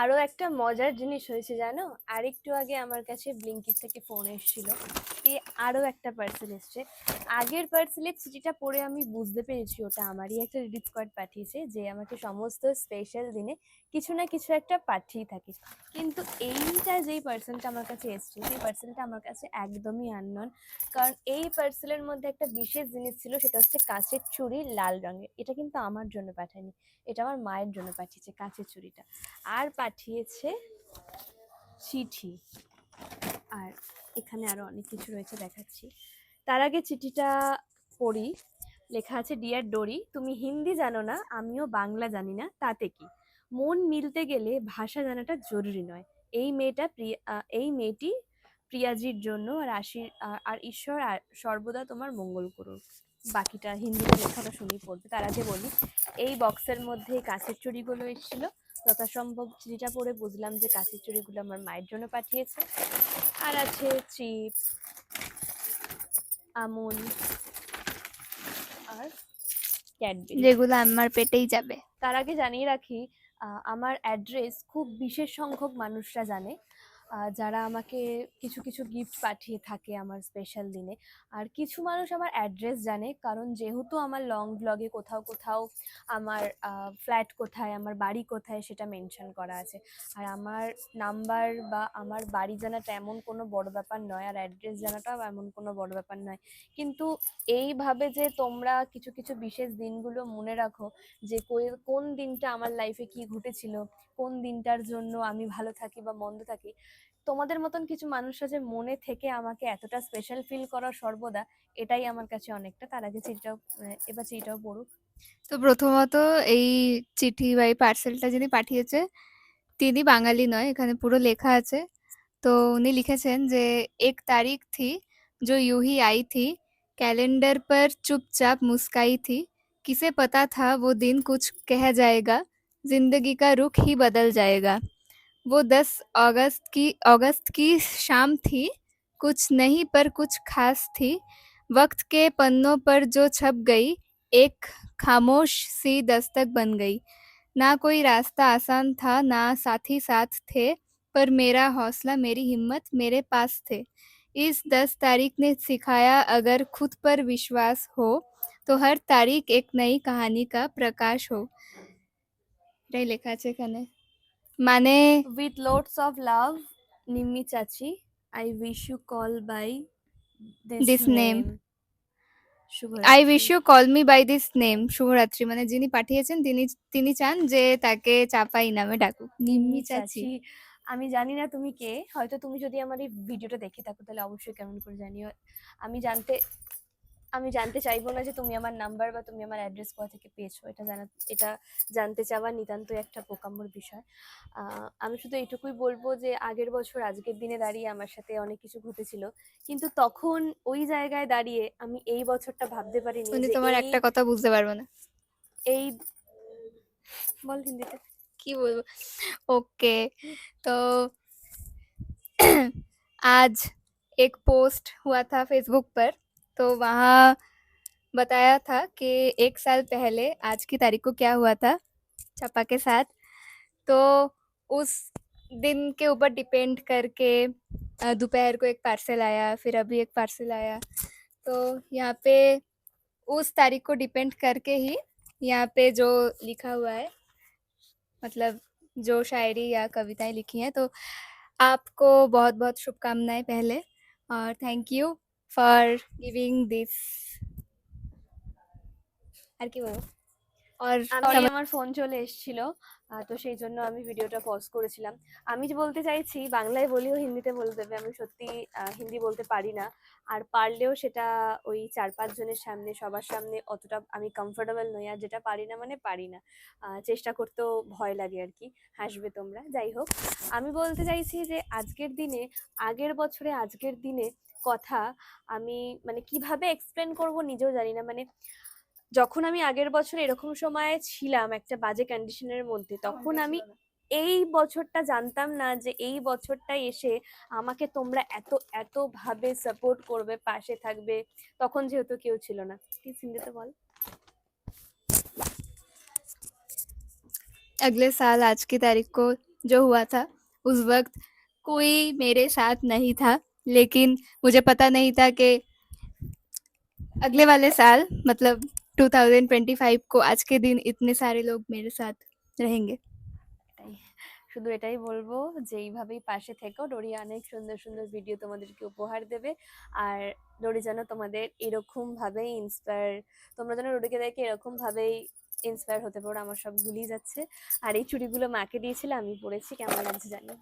আরও একটা মজার জিনিস হয়েছে, জানো? আরেকটু আগে আমার কাছে ব্লিঙ্কিট থেকে ফোন এসেছিল। এই আরও একটা পার্সেল এসছে। আগের পার্সেলের চিঠিটা পড়ে আমি বুঝতে পেরেছি, ওটা আমারই একটা রিডিট পাঠিয়েছে, যে আমাকে সমস্ত স্পেশাল দিনে কিছু না কিছু একটা পাঠিয়ে থাকে। কিন্তু এইটা যেই পার্সেলটা আমার কাছে এসছে, সেই পার্সেলটা আমার কাছে একদমই আননন কারণ এই পার্সেলের মধ্যে একটা বিশেষ জিনিস ছিল, সেটা হচ্ছে কাঁচের চুড়ি লাল রঙের। এটা কিন্তু আমার জন্য পাঠায়নি, এটা আমার মায়ের জন্য পাঠিয়েছে কাঁচের চুড়িটা। আর পাঠিয়েছে চিঠি। আর এখানে আরও অনেক কিছু রয়েছে দেখাচ্ছি। তার আগে চিঠিটা পড়ি। লেখা আছে ডিয়ার ডোরি তুমি হিন্দি জানো না, আমিও বাংলা জানি না, তাতে কি? মন মিলতে গেলে ভাষা জানাটা জরুরি নয়। এই মেয়েটা প্রিয়া এই মেয়েটি প্রিয়াজির জন্য আর আশির আর ঈশ্বর আর সর্বদা তোমার মঙ্গল করুক। বাকিটা হিন্দিতে লেখাটা শুনি পড়বে। তার আগে বলি, এই বক্সের মধ্যে কাঁচের চুড়িগুলো এসেছিল। যথাসম্ভব চিঠিটা পড়ে বুঝলাম যে কাঁচের চুড়িগুলো আমার মায়ের জন্য পাঠিয়েছে। আর আছে চিপস আমুল আর ক্যাডবেরি। যেগুলো আমার পেটেই যাবে। তার আগে জানিয়ে রাখি আমার অ্যাড্রেস খুব বিশেষ সংখ্যক মানুষরা জানে। যারা আমাকে কিছু কিছু গিফট পাঠিয়ে থাকে আমার স্পেশাল দিনে। আর কিছু মানুষ আমার অ্যাড্রেস জানে, কারণ যেহেতু আমার লং ব্লগে কোথাও কোথাও আমার ফ্ল্যাট কোথায়, আমার বাড়ি কোথায় সেটা মেনশন করা আছে। আর আমার নাম্বার বা আমার বাড়ি জানাটা এমন কোনো বড় ব্যাপার নয়, আর অ্যাড্রেস জানাটাও এমন কোনো বড় ব্যাপার নয়। কিন্তু এইভাবে যে তোমরা কিছু কিছু বিশেষ দিনগুলো মনে রাখো, যে কোন দিনটা আমার লাইফে কি ঘটেছিল, কোন দিনটার জন্য আমি ভালো থাকি বা মন্দ থাকি তোমাদের মতন কিছু মানুষ আছে মনে থেকে আমাকে এতটা স্পেশাল ফিল করা সর্বদা এটাই আমার কাছে অনেকটা তার আগে চিঠিটাও আহ, এবার চিঠিটাও পড়ুক তো প্রথমত এই চিঠি বা এই পার্সেলটা যিনি পাঠিয়েছে তিনি বাঙালি নয় এখানে পুরো লেখা আছে তো উনি লিখেছেন যে এক তারিখ থি जो यूं ही आई थी कैलेंडर पर चुपचाप मुस्काई थी किसे पता था वो दिन कुछ कह जाएगा जिंदगी का रुख ही बदल जाएगा वो दस अगस्त की अगस्त की शाम थी, कुछ नहीं पर कुछ खास थी। वक्त के पन्नों पर जो छप गई, एक खामोश सी दस्तक बन गई। ना कोई रास्ता आसान था, ना साथी साथ थे, पर मेरा हौसला, मेरी हिम्मत मेरे पास थे। इस दस तारीख ने सिखाया, अगर खुद पर विश्वास हो तो हर तारीख एक नई कहानी का प्रकाश हो। रही लेखा कने। মানে with loads of love Nimmi চাচি I wish you call by this name I wish you call me by this name শুভরাত্রি মানে যিনি পাঠিয়েছেন তিনি তিনি চান যে তাকে চাপাই নামে ডাকুক। নিম্মি চাচি আমি জানি না তুমি কে হয়তো তুমি যদি আমার এই ভিডিওটা দেখে থাকো তাহলে অবশ্যই কেমন করে জানিও। আমি জানতে আমি জানতে চাইবো না যে তুমি আমার নাম্বার বা তুমি আমার অ্যাড্রেস কোথা থেকে পেয়েছো এটা জানা এটা জানতে চাওয়া নিতান্তই একটা বোকাম্বর বিষয় আহ, আমি শুধু এইটুকুই বলবো যে আগের বছর আজকের দিনে দাঁড়িয়ে আমার সাথে অনেক কিছু ঘটেছিল কিন্তু তখন ওই জায়গায় দাঁড়িয়ে আমি এই বছরটা ভাবতে পারিনি উনি যে তোমার এই- একটা কথা বুঝতে পারবো না এই বল হিন্দিতে কি বলবো ओके तो आज एक पोस्ट हुआ था फेसबुक पर तो वहाँ बताया था कि एक साल पहले आज की तारीख को क्या हुआ था चपा के साथ। तो उस दिन के ऊपर डिपेंड करके दोपहर को एक पार्सल आया, फिर अभी एक पार्सल आया। तो यहाँ पे उस तारीख को डिपेंड करके ही यहाँ पे जो लिखा हुआ है मतलब जो शायरी या कविताएँ लिखी हैं तो आपको बहुत बहुत शुभकामनाएँ पहले और thank you. For giving this আর কি বলব আর আমার ফোন চলে এসেছিল তো সেই জন্য আমি ভিডিওটা পজ করেছিলাম। আমি যে বলতে চাইছি বাংলায় বলিও হিন্দিতে বলে দেবে আমি সত্যি হিন্দি বলতে পারি না। আর পারলেও সেটা ওই চার পাঁচ জনের সামনে সবার সামনে অতটা আমি কমফোর্টেবল নই আর যেটা পারি না মানে পারি না। চেষ্টা করতেও ভয় লাগে আর কি হাসবে তোমরা। যাই হোক আমি বলতে চাইছি যে আজকের দিনে আগের বছরে আজকের দিনে কথা আমি মানে কিভাবে এক্সপ্লেন করব নিজেও জানি না মানে যখন আমি আগের বছর এরকম সময়ে ছিলাম একটা বাজে কন্ডিশনের মধ্যে তখন আমি এই বছরটা জানতাম না যে এই বছরটা এসে আমাকে তোমরা এত এত ভাবে সাপোর্ট করবে পাশে থাকবে তখন যেহেতু কেউ ছিল না প্লিজ হিন্দিতে বল अगले साल आज की तारीख को जो हुआ था उस वक्त कोई मेरे साथ नहीं था लेकिन मुझे पता नहीं था कि अगले वाले साल मतलब 2025 को आज के दिन इतने सारे लोग मेरे साथ रहेंगे এটাই শুধু এটাই বলবো যে এইভাবেই পাশে থেকো ডোরি অনেক সুন্দর সুন্দর ভিডিও তোমাদেরকে উপহার দেবে আর ডোরি যেন তোমাদের এরকম ভাবেই ইন্সপায়ার তোমরা যেন ডোরিকে দেখে এরকম ভাবেই ইন্সপায়ার হতে পারো আমার সব ভুলিয়ে যাচ্ছে আর এই চুড়িগুলো মাকে দিয়েছিলে আমি পরেছি কেমন লাগছে জানি